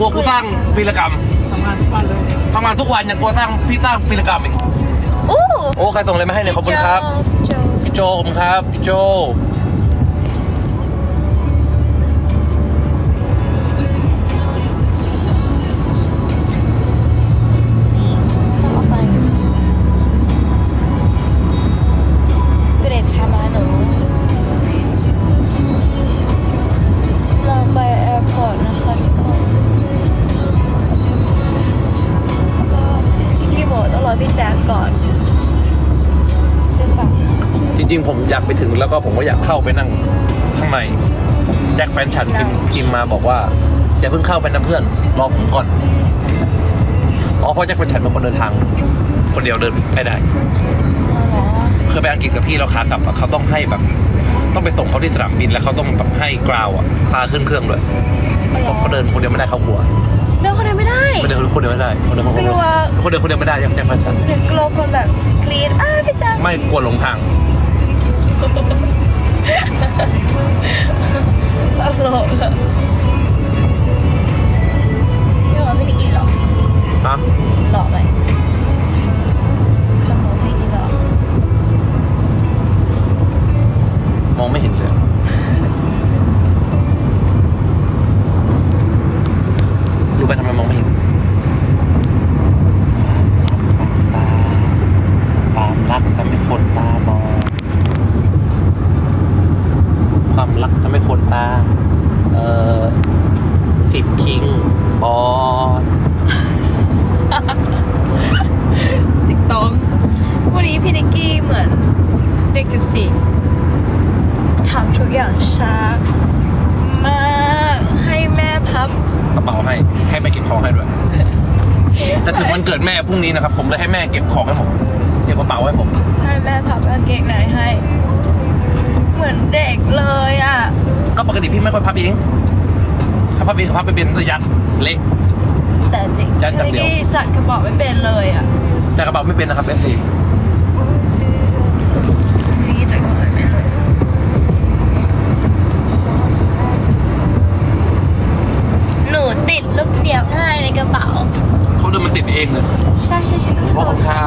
กลัวกูสร้างวีรกรรมทำงานทุกวันเลยทำงานทุกวันยังกลัวสร้างพี่สร้างวีรกรรมอีก อู้โอ้ใครส่งอะไรมาให้เนี่ยขอบคุณครับโจพี่โจขอบคุณครับ พี่โจ ริงๆ ผมอยากไปถึงแล้วก็ผมก็อยากเข้าไปนั่งข้างในแจ็คแฟนฉันพิมพ์พิมพ์มาบอกว่าอย่าเพิ่งเข้าไปนะเพื่อนรอผมก่อนอ๋อเพราะแจ็คแฟนฉันเป็นคนเดินทาง คนเดียวเดินไม่ได้อ๋อเหรอเคยไปอังกฤษกับพี่เราขากลับอะเขาต้องให้แบบ ต้องไปส่งเขาที่สนามบินแล้วเขาต้องแบบให้กราวอะพาขึ้นเครื่องด้วยเพราะเขาเดินคนเดียวไม่ได้เขากลัวเดินคนเดียวไม่ได้ คนเดินคนเดียวไม่ได้คนเดินคนเดียวกลัวคนเดินคนเดียวไม่ได้ยังแจ็คแฟนฉันถึงกลัวคนแบบกรีดอ้าพี่แจ็คไม่กลัวหลงทาง ตลกอะพี่ว่าพี่นิกกี้หรอฮะหล่อไหมสมองพี่นิกกี้หรอมองไม่เห็นเลย รู้ไปทำไมมองไม่เห็น นี้นะครับ ผมเลยให้แม่เก็บของให้ผมเก็บกระเป๋าให้ผม ให้แม่พับกางเกงในให้ เหมือนเด็กเลยอะ ก็ปกติพี่ไม่ค่อยพับเองถ้าพับเองพับไปเป็นระยัดเละ แต่จริงยัดอย่างเดียว พี่นิกกี้จัดกระเป๋าไม่เป็นเลยอะ แต่กระเป๋าไม่เป็นนะครับเอฟซี องเลยใช่ใช่ใช่เพราะของข้า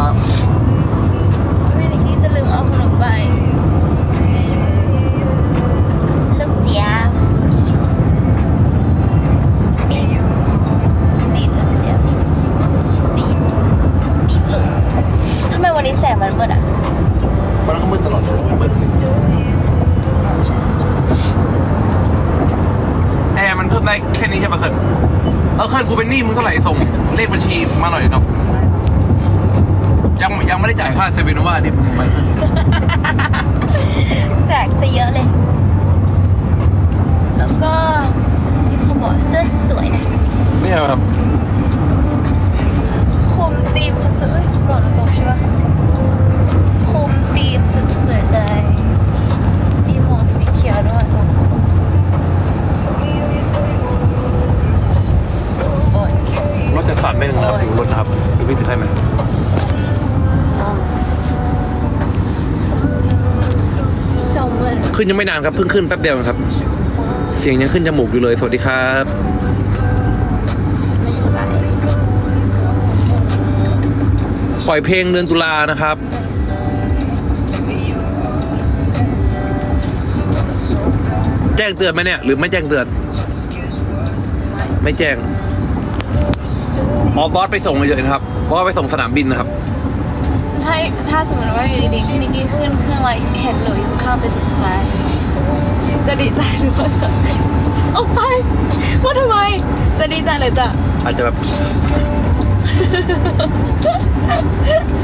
เซเว่นว่านี่มึงไปเคิร์นแจกซะเยอะเลย แล้วก็มีคนบอกเสื้อสวยนะเนี่ยครับ ขึ้นยังไม่นานครับเพิ่งขึ้นแป๊บเดียวครับ เสียงยังขึ้นจมูกอยู่เลย สวัสดีครับปล่อยเพลงเดือนตุลานะครับ แจ้งเตือนไหมเนี่ย หรือไม่แจ้งเตือน ไม่แจ้งอ๋อบอสไปส่งมาเยอะนะครับบอสไปส่งสนามบินนะครับ ถ้าถ้าสมมติว่าอยู่ดีๆพี่นิกกี้ขึ้นเครื่องอะไรเห็นหนูอยู่ข้าง business class จะดีใจหรือว่าจะออกไปว่าทำไม จะดีใจหรือจะอาจจะแบบ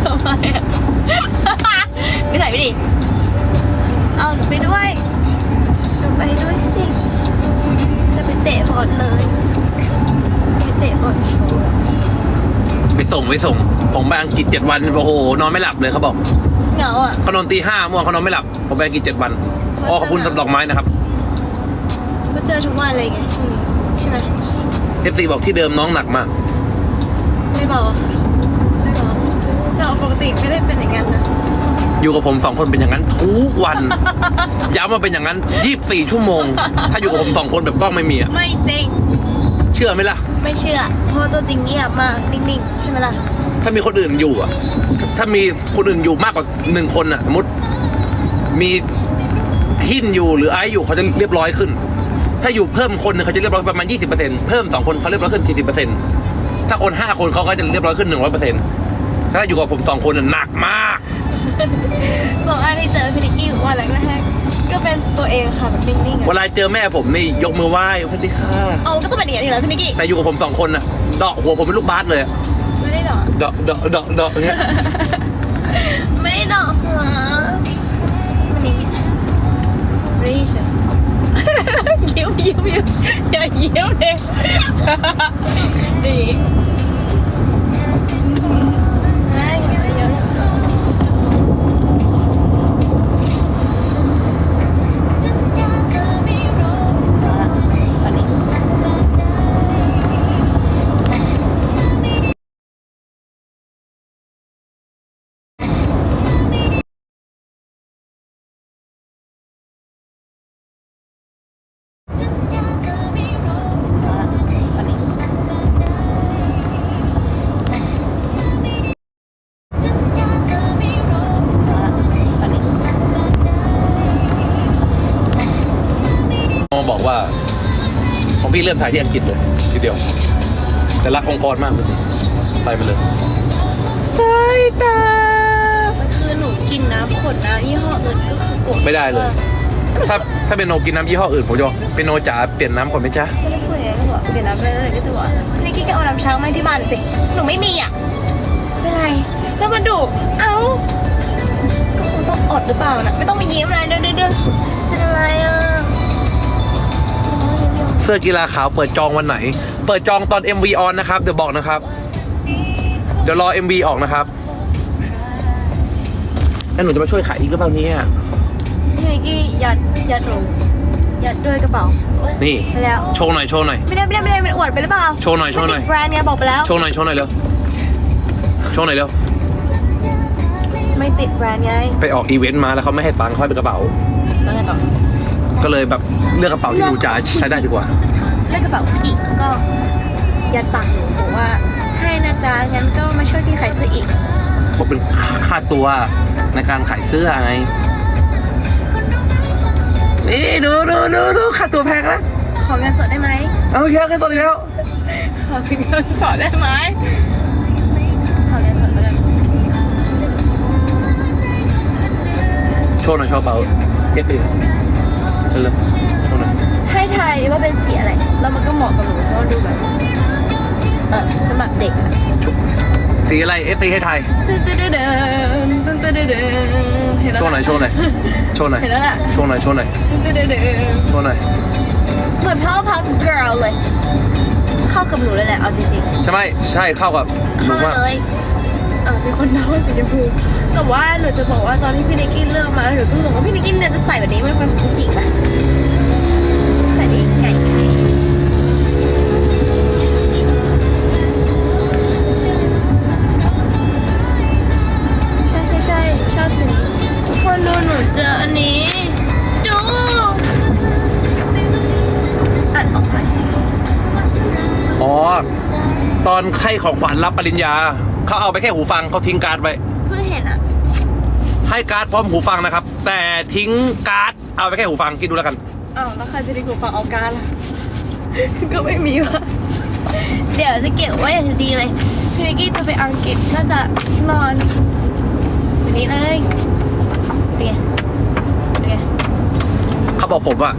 ทำไมอะไม่ใส่ไม่ดีเอาหนูไปด้วยหนูไปด้วยสิจะไปเตะบอลเลยไปเตะบอลโชว์ ไปส่งไปส่ง ผมไปอังกฤษเจ็ดวันโอ้โหนอนไม่หลับเลยเขาบอกเหงาอะเขานอนตีห้าเมื่อวานเขานอนไม่หลับผมไปอังกฤษเจ็ดวันอ๋อขอบคุณสำหรับดอกไม้นะครับก็เจอทุกวันเลยไงช่วงนี้ใช่ไหมเอฟซีบอกที่เดิมน้องหนักมาก ไม่เบาอะไม่เบาแต่ปกติไม่ได้เป็นอย่างนั้นนะอยู่กับผมสองคนเป็นอย่างนั้นทุกวันย้ำว่าเป็นอย่างนั้นยี่บสี่ชั่วโมง ถ้าอยู่กับผมสองคนแบบกล้องไม่มีอะไม่จริงเชื่อไหมล่ะ ไม่เชื่อ เพราะตัวจริงเงียบมากนิ่งๆ ใช่ไหมล่ะ ถ้ามีคนอื่นอยู่อะถ้ามีคนอื่นอยู่มากกว่าหนึ่งคนอะสมมติ มีหินอยู่หรือไอซ์อยู่เขาจะเรียบร้อยขึ้น ถ้าอยู่เพิ่มคนหนึงเขาจะเรียบร้อยประมาณ 20%เพิ่มสองคนเขาเรียบร้อยขึ้น 40%ถ้าคนห้าคนเขาก็จะเรียบร้อยขึ้น 100%ถ้าอยู่กับผมสองคนน่ะหนักมาก บอกอันที่เจอพี่นิกกี้วันแรกๆ ก็เป็นตัวเองค่ะแบบนิ่งๆเวอะลาเจอแม่ผมนี่ยกมือไหว้สวัสดีค่ะเอาก็ต้องเป็นอย่างนี้อยู่แล้วพี่นิกกี้แต่อยู่กับผมสองคนน่ะเดาะหัวผมเป็นลูกบาสเลยอะไม่ได้หรอกเดาะเดาะเดาะเดาะอย่างเงี้ยไม่ได้หรอกหัววันนี้ไม่ได้ใช่ยิ้มยิ้มยิ้มอย่ายิ้มเลยดี พี่เริ่มถ่ายที่อังกฤษเลยทีเดียว แต่รักองค์กรมากเลยไปมาเลยสายตา มันคือหนูกินน้ำขวดน้ำยี่ห้ออื่นก็คือกดไม่ได้เลย ถ้าถ้าเป็นโนกินน้ำยี่ห้ออื่นผมจะบอกเป็นโนจ๋าเปลี่ยนน้ำก่อนไหมจ๊ะไม่ได้คุยไงก็บอกเดี๋ยวน้ำไปแล้วเดี๋ยวก็จะบอกนี่กิ๊กก็เอาน้ำช้างมาให้ที่บ้านสิ หนูไม่มีอะไม่เป็นไรจะมาดุเอ้าก็คงต้องอดหรือเปล่านะไม่ต้องมายิ้มอะไรเด้อเด้อเด้อเป็นอะไรอะเสื้อกีฬาขาวเปิดจองวันไหน เปิดจองตอน MV on นะครับ เดี๋ยวบอกนะครับ เดี๋ยวรอ MV ออกนะครับแล้วหนูจะมาช่วยขายอีกหรือเปล่าเนี่ยพี่นิกกี้ยัดยัดหนูยัดด้วยกระเป๋า นี่ไปแล้ว โชว์หน่อย โชว์หน่อย ไม่ได้ไม่ได้ไม่ได้มันอวดไปหรือเปล่าโชว์หน่อย โชว์หน่อยมัติดแบรนด์ไงบอกไปแล้ว โชว์หน่อย โชว์หน่อยเร็ว โชว์หน่อยเร็ว ไม่ติดแบรนด์ไง ไปออกอีเวนต์มาแล้วเขาไม่ให้ตังค์เขาให้เป็นกระเป๋าแล้วไงต่อ ก็เลยแบบเลือกกระเป๋าที่หนูจ๋าใช้ได้ดีกว่า เลือกกระเป๋าผู้หญิงแล้วก็ยัดปากหนูบอกว่าให้นะจ๊ะงั้นก็มาช่วยพี่ขายเสื้ออีกผมเป็นค่าตัวในการขายเสื้อไงนี่ดูดูดูดูค่าตัวแพงนะขอเงินสดได้ไหมเอาเยอะกันตัวอีกแล้วขอเงินสดได้ไหมขอเงินสดแล้วกันโชว์หน่อยโชว์กระเป๋าเก็บ ดิเร็วๆโชว์หน่อยให้ทายว่าเป็นสีอะไร แล้วมันก็เหมาะกับหนูเพราะว่าดูแบบเออสมัครเด็กอะสีอะไรเอฟซีให้ไทยตึ๊ดตึ๊ดตึ๊ดตึ๊ดตึ๊ดตึ๊ดตึ๊ดเห็นแล้วโชว์หน่อยโชว์หน่อยโชว์หน่อยเห็นแล้วล่ะโชว์หน่อยโชว์หน่อยตึ๊ดตึ๊ดตึ๊ดโชว์หน่อยเหมือน Powerpuff Girl เลย เข้ากับหนูเลยแหละเอาจริงๆใช่ไหมใช่เข้ากับหนูเข้ามากเลยเออเป็นคนน้องสีชมพู แต่ว่าหนูจะบอกว่าตอนที่พี่นิกกี้เลือกมาหนูก็งงว่าพี่นิกกี้เนี่ยจะใส่แบบนี้มันเป็นผู้หญิงปะใส่ได้ไงใช่ใช่ใช่ชอบสีนี้ทุกคนดูหนูเจออันนี้ ดูอ่านออกไหมอ๋อ ตอนให้ของขวัญรับปริญญา เขาเอาไปแค่หูฟังเขาทิ้งการ์ดไว้ ให้การ์ดพร้อมหูฟังนะครับ แต่ทิ้งการ์ดเอาไปแค่หูฟังคิดดูแล้วกันอ้าวแล้วใครจะได้หูฟังเอาการล่ะ ก็ไม่มีวะเดี๋ยวจะเก็บไว้อย่างดีเลยพี่นิกกี้จะไปอังกฤษน่าจะนอนวันนี้เลยเป็นไงเป็นไงเขาบอกผมว่า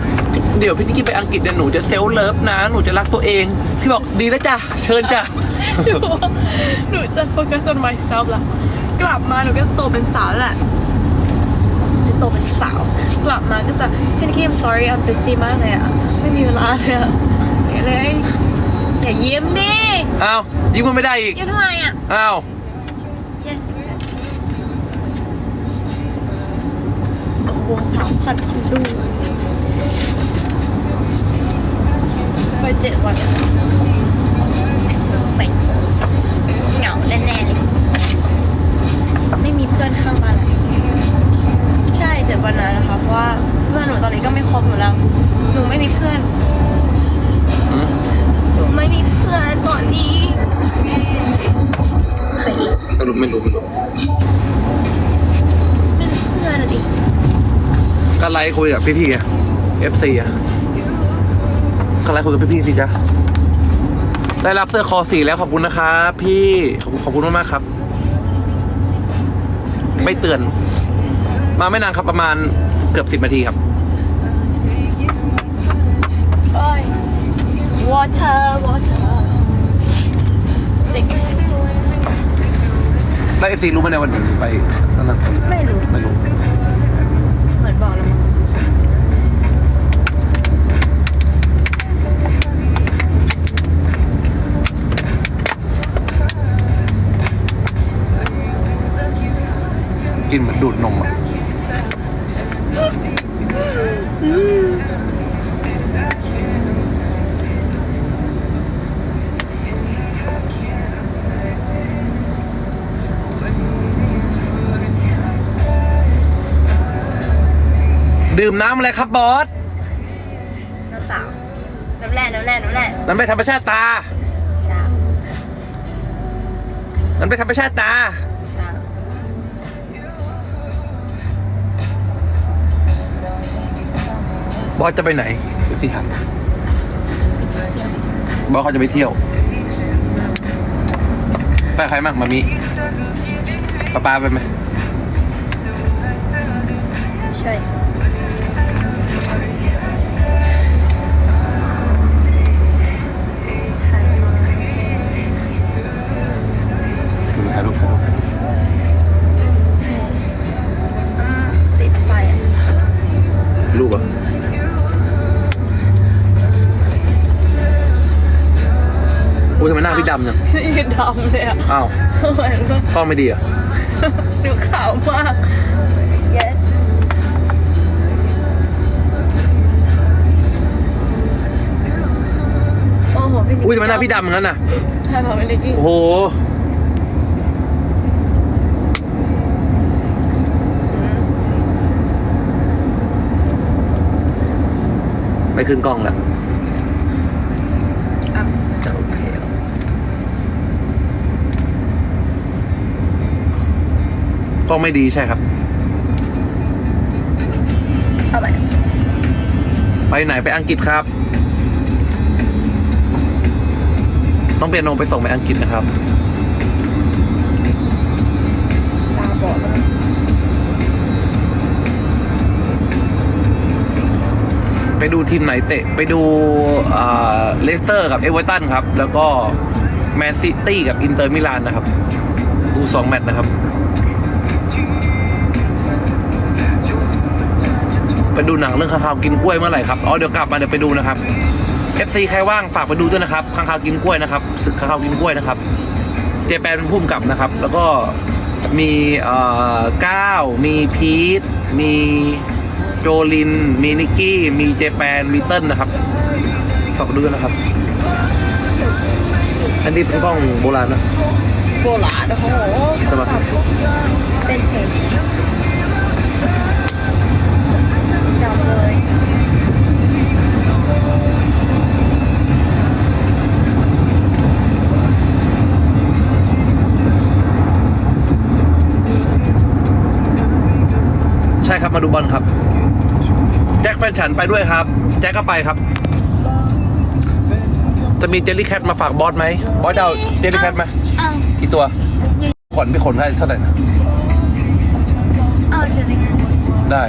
เดี๋ยวพี่นิกกี้ไปอังกฤษเนี่ยหนูจะเซลฟ์เลิฟนะ หนูจะรักตัวเอง พี่บอกดีแล้วจ้ะเชิญจ้ะ หนูจะ focus on myself ละกลับมาหนูก็โตเป็นสาวแหละจะ โตเป็นสาว กลับมาก็จะพี่นิกกี้ I'm sorry I'm busy มากเลยอะไม่มีเวลาเลยอะอย่างเลยอย่ายิ้มดิอ้าวยิ้มมันไม่ได้อีกยิ้มทำไมอะอ้าว yes โอ้โหสามพันคนดูไปเจ็ดวันไปเหงาแน่ๆเลยไม่มีเพื่อนข้างบ้านเลย ใช่เจ็ดวันนั้นนะคะเพราะว่าเพื่อนหนูตอนนี้ก็ไม่ครบหนูแล้ว หนูไม่มีเพื่อน หนูไม่มีเพื่อนตอนนี้ใครอีกสรุปไม่รู้ไม่รู้เป็นเพื่อนอะดิก็ไลฟ์คุยกับพี่พี่อะเอฟซีอะก็ไลฟ์คุยกับพี่พี่สิจ๊ะได้รับเสื้อคอสีแล้วขอบคุณนะครับพี่ขอบคุณมากๆครับ ไม่เตือน มาไม่นานครับประมาณเกือบสิบนาทีครับโอ้ย water water sick แล้วเอฟซีรู้ไหมในยวันหนึ่งไปนั่นนะไม่รู้ ไม่รู้ เหมือนบอกแล้วมั้งกินเหมือนดูดนมอะ ดื่มน้ำอะไรครับบอส น้ำเปล่าน้ำแร่น้ำแร่น้ำแร่น้ำเป็นธรรมชาติตา ชาน้ำเป็นธรรมชาติตา บอสจะไปไหนพี่ถามบอสเขาจะไปเที่ยว ไปใครมั่งมามีป้าป้าไปไหมใช่ พี่ดำจังยืดดำเลยอะอ้าวเหมือนแบบกล้องไม่ดีเหรอะดูขาวมากเย้โอ้โหพี่นิกอุ้ยทำไมหน้าพี่ดำงั้นน่ะ ใช่ป่ะพี่นิกกี้โอ้โห ไม่ขึ้นกล้องแล้ว กล้องไม่ดีใช่ครับ เอาไปไปไหนไปอังกฤษครับ ต้องเปียโนไปส่งไปอังกฤษนะครับ ตาบอดแล้วไปดูทีมไหนเตะ ไปดูเลสเตอร์กับเอเวอร์ตันครับ แล้วก็แมนซิตี้กับอินเตอร์มิลานนะครับ ดูสองแมตช์นะครับ ไปดูหนังเรื่องข้างคาวกินกล้วยเมื่อไหร่ครับอ๋อเดี๋ยวกลับมาเดี๋ยวไปดูนะครับ FC ใครว่างฝากไปดูด้วยนะครับข้างคาวกินกล้วยนะครับศึกข้างคาวกินกล้วยนะครับ เจแปนเป็นผู้กำกับนะครับ แล้วก็มีเอ่อก้าวมีพีทมีโจลิน มีนิกกี้ มีเจแปนมีเติ้ลนะครับฝากไปดูด้วยนะครับ อันนี้เป็นกล้องโบราณนะ โบราณโอ้โหใช่ปะเป็นเทจ ครับมาดูบอลครับ แจ็คแฟนฉันไปด้วยครับ แจ็คก็ไปครับ จะมีเจลลี่แคทมาฝากบอสไหมบอสจะเอาเจลลี่แคทไหมอ้าวกี่ตัวขนไปขนได้เท่าไหร่นะอ้าวเจอเลยไงได้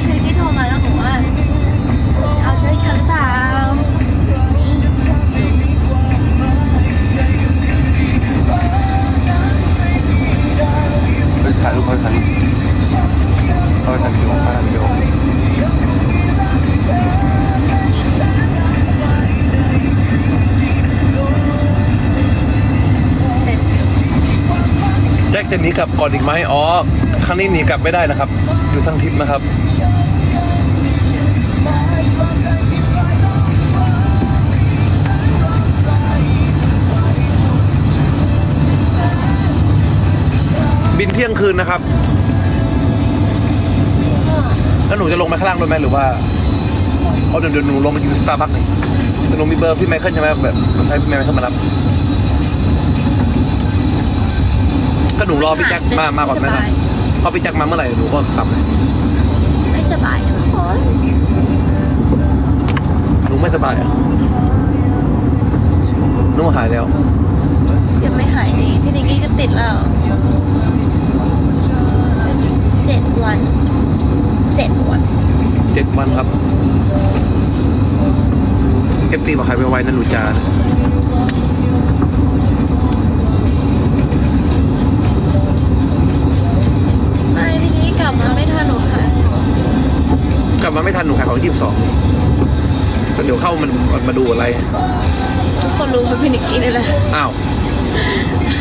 คือที่โทรมาแล้วบอกว่าเอาใช้คันเปล่านี่ไปถ่ายรูปเขาถ่ายรูป เขาไปถ่ายวิดีโอเขาถ่ายวิดีโอแจ็คจะหนีกลับก่อนอีกไหมอ๋อครั้งนี้หนีกลับไม่ได้นะครับ อยู่ทั้งทิปนะครับบินเที่ยงคืนนะครับ แล้วหนูจะลงไปข้างล่างด้วยไหมหรือว่าเอาเดี๋ยวเดี๋ยวหนูลงมากินสตาร์บัคหน่อยแต่หนูมีเบอร์พี่ไมเคิลใช่ไหมแบบให้พี่ไมเคิลมารับก็หนูรอพี่แจ็คมามาก่อนไหมล่ะพอพี่แจ็คมาเมื่อไหร่หนูก็กลับเลยไม่สบายทุกคนหนูไม่สบายอะหนูหายแล้วยังไม่หายดีพี่นิกกี้ก็ติดแล้ว เจ็ดวันเจ็ดวันเจ็ดวันครับ FC บอกหายไปไวๆนะหนูจานะไม่พี่นิกกี้กลับมาไม่ทันหนูค่ะกลับมาไม่ทันหนูขายของที่สองเดี๋ยวเข้ามันมาดูอะไรทุกคนรู้ว่าพี่นิกกี้นี่แหละอ้าว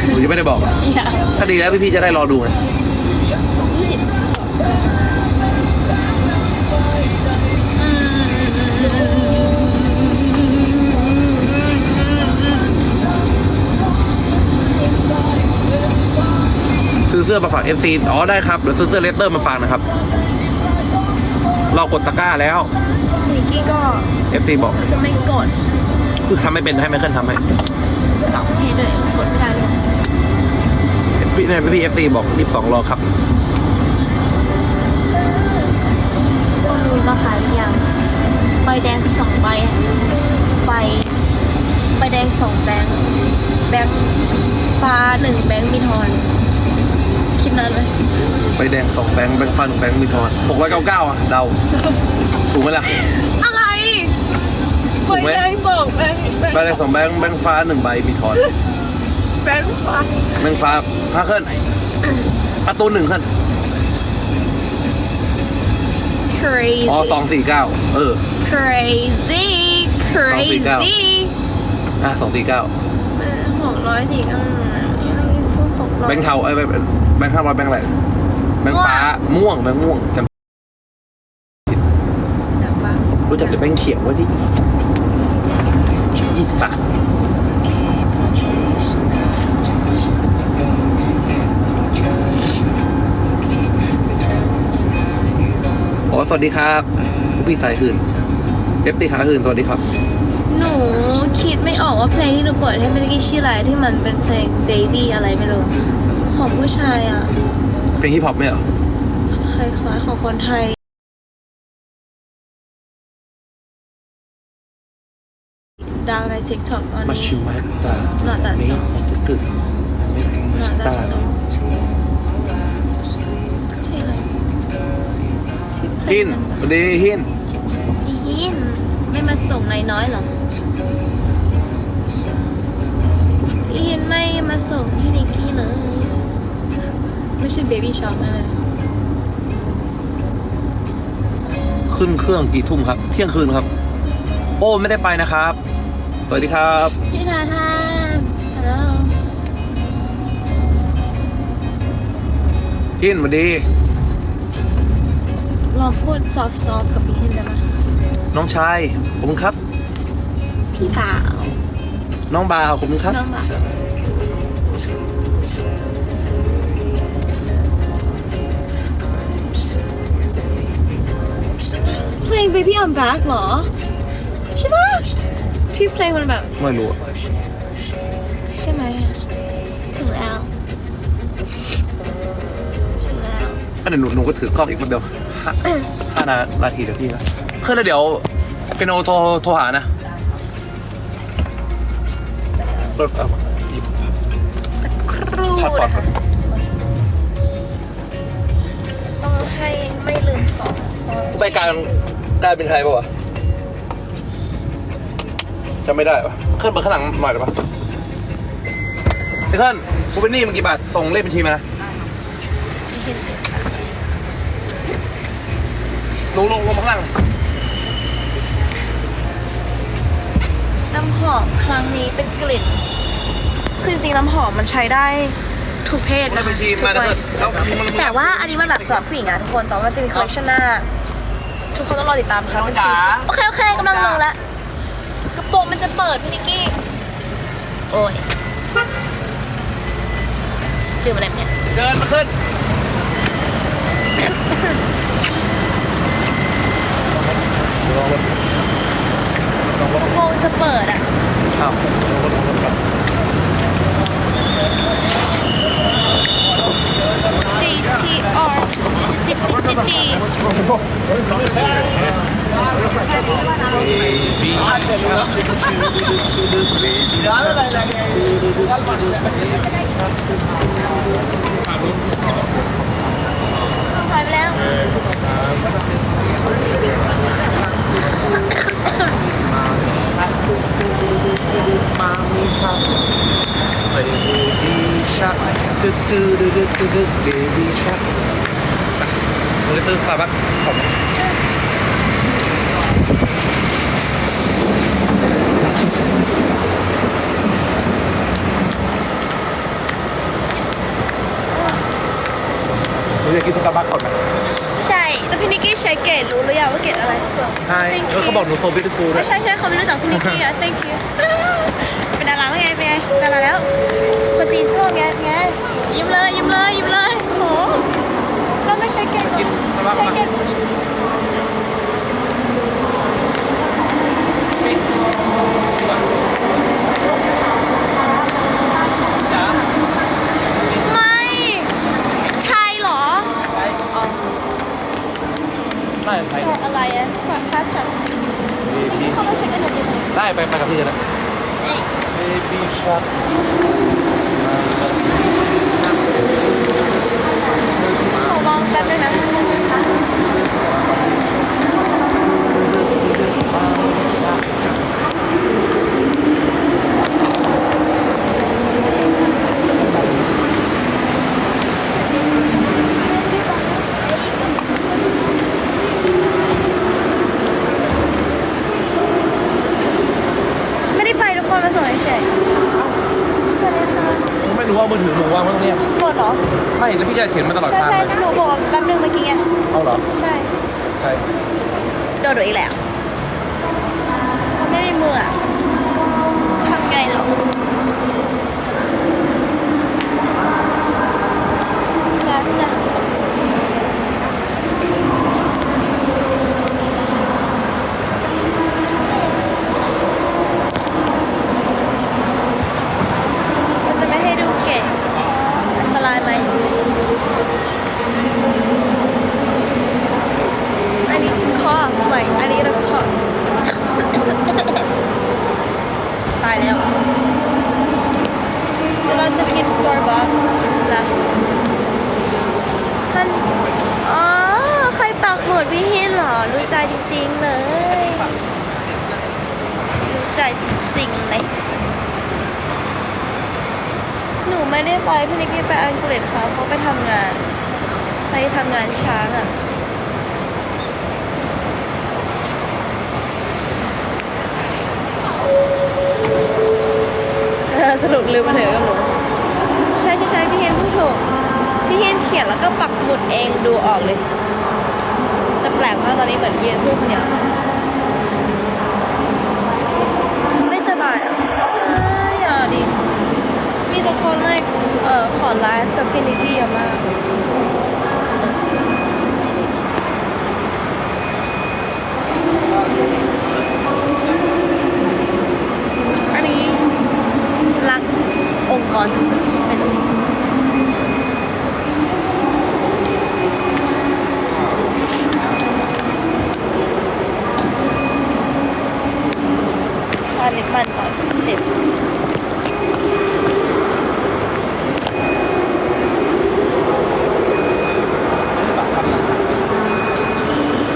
หนูยังไม่ได้บอกอย่าถ้าดีแล้วพี่ๆจะได้รอดูไง เสื้อมาฝาก FC อ๋อได้ครับเดี๋ยวซื้อเสื้อเลสเตอร์มาฝากนะครับ เรากดตะกร้าแล้วพี่นิกกี้ก็ FC บอกจะไม่กดทำไม่เป็นให้ไม่เคลื่อนทำให้สองให้เลยกดไม่ได้เลยพี่เนี่ยพี่ FC บอกรีบสองรอครับ คนรู้ราคาหรือยังใบแดงสองใบใบใบแดงสองแบงค์แบงค์ฟ้าหนึ่งแบงค์มีทอนคิด นานไหมใบแดงสองแบงค์แบงค์ฟ้าหนึ่งแบงค์มีทอนหกร้อยเก้าเก้าอะเดาถูกไหมล่ะ อะไรถูกไหมใบแดงสองแบงค์แบงใบแดงสองแบงค์แบงค์ฟ้าหนึ่งใบมีทอนแบงค์ฟ้าแบงค์ฟ้าห้าขึ้นประตูหนึ่งขึ้น crazy อ๋อสองสี่เก้าเออ crazy สี่เก้า crazy อะสองสี่เก้า หกร้อยสี่เก้าหกร้อย แบงค์เทาไอ้ยแบงค์แบงค์ห้าร้อยแบงค์อะไรแบงค์ฟ้าม่วงแบงค์ม่วงจำหนักปะรู้จักแต่แบงค์เขียววะดิยี่สิบบาทอ๋อสวัสดีครับพี่สายหื่นเอฟตีขาหื่นสวัสดีครับหนูคิ ดไม่ออกว่าเพลงที่หนูเปิดให้เมื่อกี้ชื่ออะไรที่มันเป็นเพลง baby อะไรไม่รู้ ของผู้ชายอะเพลงฮิปฮอปไหมเหรอคล้ายๆของคนไทยดังใน TikTok ตอนมานี้ ชิมาตาหน้าตานี่สองมันจะกึกไม่ถึงมาน่าชิจะตาสองเพลงอะไรที่เพลหิงนมันสวัสดีหินหินไม่มาส่งนายน้อยเหรอ ไม่มาส่งพี่นิกกี้เลย ไม่ใช่ baby shark นั่นเลยขึ้นเครื่องกี่ทุ่มครับ เที่ยงคืนครับ โอ้ไม่ได้ไปนะครับ สวัสดีครับ พี่ทาทานฮัลโหลหินสวัสดี ลองพูด soft soft กับพี่หินได้ไหมน้องชายขอบคุณครับ พี่บ่าว น้องบาวขอบคุณครับ น้องบ่าว baby I'm back เหรอ ใช่ปะที่เพลงมันแบบ ไม่รู้อะใช่ไหมถึงแล้ว ถึงแล้ว อันนี้หนูหนูก็ถือกล้องอีกแป๊บเดียวห้าห้านานาทีเดี๋ยวพี่นะขึ้นแล้วเดี๋ยวเป็นโอโทรโทรหานะรถเอาหยิบสักครู่พักก่อนนะคะต้องให้ไม่ลืมของ ไปการ การเป็นไทยป่าวะจำไม่ได้ปะขึ้นไปข้างหลังหน่อยได้ปะไอ้ขึ้นกูเป็นหนี้มันกี่บาท ส่งเลขบัญชีมานะพี่หินลงลงลงมาข้างล่างน้ำหอมครั้งนี้เป็นกลิ่น คือจริงๆน้ำหอมมันใช้ได้ทุกเพศเลนะขบัคะญชีทุกมานะวัยเพื่อนแล้วมัน แต่ว่าอันนี้มันแบบสำหรับผู้หญิงอะทุกคนแต่ว่ามันจะมีคอลเลคชันหน้า ทุกคนต้องรอติดตามค่ะมันจีโอเคโอเคกำลังลงแล้วกระโปรงมันจะเปิดพี่นิกกี้ โอ้ยดื่มอะไรเนี่ยเดินมาขึ้นกระโปรงจะเปิดอะอ้าว JTR จิบจิบจิบจีพร้อมแล้วมามีชักไปดี ชักตึ๊ดตึ๊ดตึ๊ดตึ๊ดตึ๊ดเบบี้ชักมึงจะซื้อสตาร์บัคของมึงอยากกินสตาร์บัคก่อนไหมใช่ แต่พี่นิกกี้ใช้เกตรู้หรือยังว่าเกตอะไร ใช่เออเขาบอกหนูโซบิทฟูด้วไม่ย ใช่ใช่เขาไม่รู้จักพี่นิกกี้อะ thank you เป็นดาราแล้วไงเป็นไงดาราแล้วคนจีนชอบไงไงยิ้มเลยยิ้มเลยยิ้มเลยโหก็ไม่ใช่เกตก็ใช่เกตไม่ไทยเหรอ ได้ไป Star Alliance Fast Track เขาต้องเช็คกันหน่อยดิ ได้ไปไปกับพี่นะ เอ้ย Baby Shark ขอลองแป๊บนึงนะ ไม่ได้ไปทุกคนมาส่งเฉยๆสวัสดีค่ะ ไม่รู้ ว่ามือถือหนูวางไว้ตรงเนี้ยหมดเหรอ ไม่แล้วพี่จะเขียนมาตลอดใช่ทางใช่เลยหนูบอกแป๊บนึงเมื่อกี้ไงเอาเหรอใช่ใช่โดนหนูอีกแล้วเขาไม่ได้มืออะทำไงเหรอนะนะมันจะไม่ให้ดูเก่งอันตรายไหม I need to cough like I need a cough ตายแล้วเราจะไปกิน Starbucks นะท่านอ๋อ ใครปักหมุดพี่ฮินเหรอ รู้ใจจริงๆเลย รู้ใจจ ริงๆเลย หนูไม่ได้ไปพี่นิกกี้ไปอังกฤษค่ะเพราะไปทำงาน ไปทำงานช้างอะเออสรุปลืมมาเถอะกับหนูใช่ใช่ใช่พี่เฮนพูดถูกพี่เฮนเขียนแล้วก็ปักหมุดเองดูออกเลย แต่แปลกมากตอนนี้เหมือนยืนพูดคนเดียว เออขอไลฟ์กับพี่นิกกี้เยอะมากอันนี้รักองค์กรสุดๆเป็นทานลิปมันก่อนเจ็บ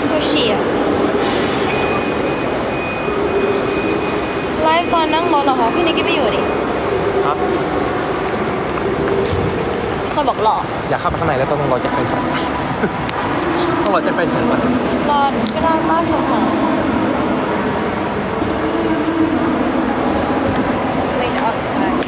ก็เชียร์ไลฟ์ตอนนั่งรถเหรอคะ พี่นิกกี้ไม่อยู่ดิ ครับ คนบ อกหล่ออยากเข้าไปข้างในแล้วต้องรอแจ็คแฟนฉันต้องรอแจ็คแฟนฉันก่อนร้อนก็ร้อนมากสงสาร Wait outside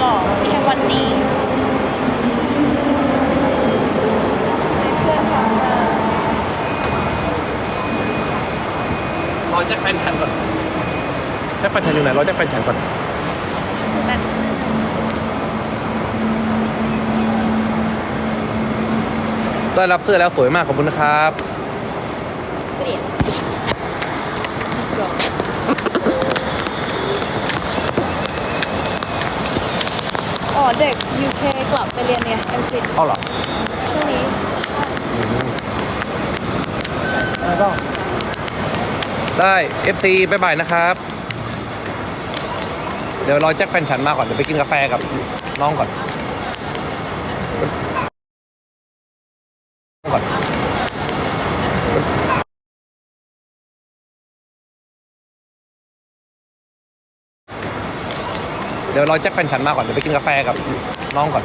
หล่อแค่วันนี้ให้เพื่อนฟังมาร อแจ็คแฟนฉันก่อน แฟ จ็คแฟนฉันอ ยู่ไหนรอแจ็คแฟนฉันก่อนแบบได้รับเสื้อแล้วสวยมากขอบคุณนะครับเปลี่ยนอ๋อเด็ก UK กลับไปเรียนเนี่ยอังกฤษเอาเหรอช่วงนี้ได้ FC บายบายนะครับ เดี๋ยวรอแจ็คแฟนฉันมาก่อน เดี๋ยวไปกินกาแฟกับน้องก่อนก่อนเดี๋ยวรอแจ็คแฟนฉันมาก่อน เดี๋ยวไปกินกาแฟกับน้องก่อน